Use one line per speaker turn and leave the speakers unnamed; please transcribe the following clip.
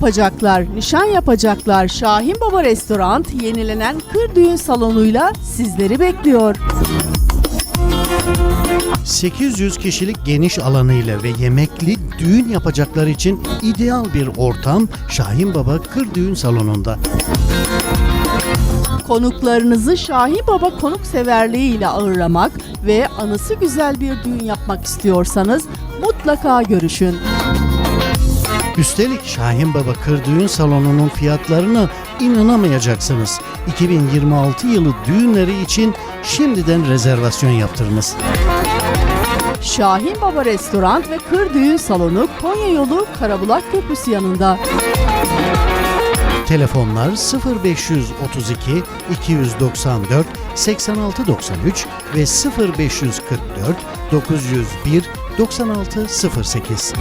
yapacaklar, nişan yapacaklar. Şahin Baba Restoran yenilenen kır düğün salonuyla sizleri bekliyor.
800 kişilik geniş alanıyla ve yemekli düğün yapacaklar için ideal bir ortam Şahin Baba Kır Düğün Salonu'nda.
Konuklarınızı Şahin Baba konukseverliği ile ağırlamak ve anısı güzel bir düğün yapmak istiyorsanız mutlaka görüşün.
Üstelik Şahin Baba Kır Düğün Salonu'nun fiyatlarına inanamayacaksınız. 2026 yılı düğünleri için şimdiden rezervasyon yaptırınız.
Şahin Baba Restoran ve Kır Düğün Salonu Konya yolu Karabulak Köprüsü yanında.
Telefonlar 0532 294 8693 ve 0544 901 9608.